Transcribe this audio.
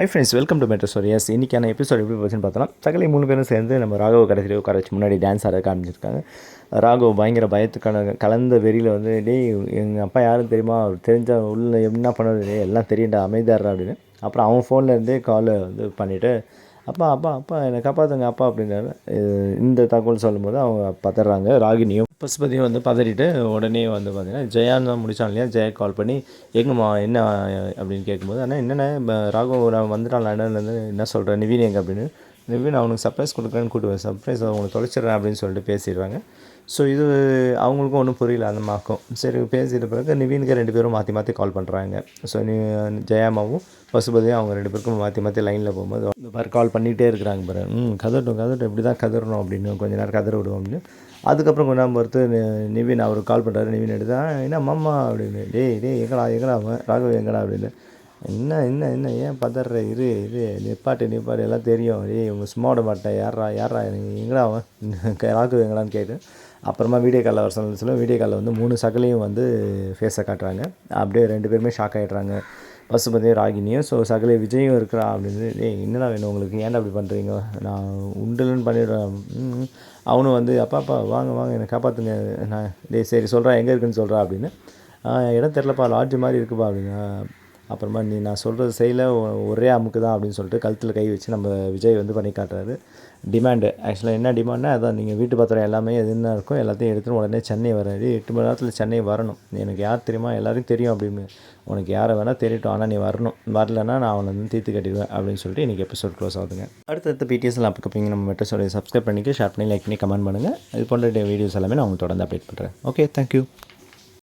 Hi friends welcome to Madras stories இன்றைக்கான episode எப்படி போச்சுன்னு பார்த்தோம்னா சகலை மூணு பேரும் சேர்ந்து நம்ம ராகவ கடைசியில் உட்கார வச்சு முன்னாடி டான்ஸ் ஆட காமிச்சிருக்காங்க ராகவ் பயங்கர பயத்துக்கான கலந்த வெறியில் வந்து டேய் எங்கள் அப்பா யாரும் தெரியுமா? அவர் தெரிஞ்ச உள்ள என்ன பண்ணுறது எல்லாம் தெரியும்டா அமைதியாடுறா அப்படின்னு. அப்புறம் அவன் ஃபோன்லேருந்தே காலை வந்து பண்ணிவிட்டு அப்பா அப்பா அப்பா என்னை காப்பாற்றுங்க அப்பா அப்படின்னாரு. இந்த தகவல் சொல்லும்போது அவங்க பதறாங்க. ராகினியும் பசுபதியும் வந்து பதறிட்டு உடனே வந்து பார்த்தீங்கன்னா ஜெயான் தான் முடித்தான் இல்லையா? ஜெயா கால் பண்ணி எங்கம்மா என்ன அப்படின்னு கேட்கும்போது ஆனால் என்னென்ன ப- ராகவ் நான் வந்துட்டான் லண்டன்லேருந்து என்ன சொல்கிறேன் நிவீன் எங்க? அப்படின்னு நிவின் அவனுக்கு சர்ப்ரைஸ் கொடுக்குறேன்னு கூட்டுவேன் சர்ப்ரைஸ் அவங்களுக்கு தொலைச்சிடுறேன் அப்படின்னு சொல்லிட்டு பேசிடுறாங்க ஸோ இது அவங்களுக்கும் ஒன்றும் புரியல அந்த மாக்கும் சரி பேசிட்ட பிறகு நிவினுக்கு ரெண்டு பேரும் மாற்றி மாற்றி கால் பண்ணுறாங்க ஸோ நீ ஜெயாமாவும் பசுபதியும் அவங்க ரெண்டு பேருக்கும் மாற்றி மாற்றி லைனில் போகும்போது இந்த மாதிரி கால் பண்ணிகிட்டே இருக்கிறாங்க பாரு. ம் கதட்டும் கதட்டும் இப்படி தான் கதறணும் அப்படின்னு கொஞ்ச நேரம் கதற விடுவோம் அப்படின்னு. அதுக்கப்புறம் கொஞ்ச நேரம் பொறுத்து நிவின் அவர் கால் பண்ணுறாரு நிவின் எடுத்து என்ன மாமா அப்படின்னு டேய் டேய் எங்கடா எங்கடா அவன்? ராகவ் எங்கடா? அப்படின்னு. என்ன என்ன என்ன ஏன் பதற? இரு இரு நிப்பாட்டு நிப்பாட்டு எல்லாம் தெரியும். ஏய் உங்கள் சும்மா விட மாட்டேன். யாரா யாரா நீ எங்கடா அவன்? ராகு எங்கடான்னு கேட்டு அப்புறமா வீடியோ காலில் வர சொல்ல சொல்ல வீடியோ காலில் வந்து மூணு சகலையும் வந்து ஃபேஸை காட்டுறாங்க. அப்படியே ரெண்டு பேருமே ஷாக் ஆகிடுறாங்க பசுபதியும் ராகினியும் ஸோ சகலை விஜயும் இருக்கிறா அப்படின்னு. டேய் என்னடா வேணும் உங்களுக்கு? ஏன்டா அப்படி பண்ணுறீங்க நான் உண்டுலன்னு பண்ணிடுறேன். அவனும் வந்து அப்பா அப்பா வாங்க வாங்க என்னை காப்பாற்றுங்க நான் டேய் சரி சொல்கிறேன் எங்கே இருக்குன்னு சொல்கிறா அப்படின்னு. இடம் தெரிலப்பா லாட்ஜ் மாதிரி இருக்குப்பா அப்படின்னு. அப்புறமா நீ நான் சொல்கிறது செய்யல ஒரே அமுக்கு தான் அப்படின்னு சொல்லிட்டு கழுத்தில் கை வச்சு நம்ம விஜய் வந்து பண்ணி காட்டுறாரு. டிமாண்டு ஆக்சுவலாக என்ன டிமாண்ட்னா அதான் நீங்கள் வீட்டு பத்திரம் எல்லாமே எது என்ன இருக்கோ எல்லாத்தையும் எடுத்துகிட்டு உடனே சென்னை வராது எட்டு மணி நேரத்தில் சென்னை வரணும். எனக்கு யார் தெரியுமா? எல்லோரும் தெரியும் அப்படின்னு. உனக்கு யாரை வேணால் தெரியட்டும் ஆனால் நீ வரணும். வரலன்னா நான் அவனை வந்து தீர்த்து கட்டிடுவேன் அப்படின்னு சொல்லிட்டு இன்றைக்கி எபிசோட் க்ளோஸ் ஆகுதுங்க. அடுத்தடுத்த பிடிஎஸ்லாம் அப்பக்கப்பீங்க நம்ம மெட்ரோஸோட சப்ஸ்கிரைப் பண்ணிக்க ஷேர் பண்ணி லைக் பண்ணி கமெண்ட் பண்ணுங்கள் இது போன்ற வீடியோஸ் எல்லாமே நான் உங்களுக்கு தொடர்ந்து அப்டேட் பண்ணுறேன் ஓகே தேங்க்யூ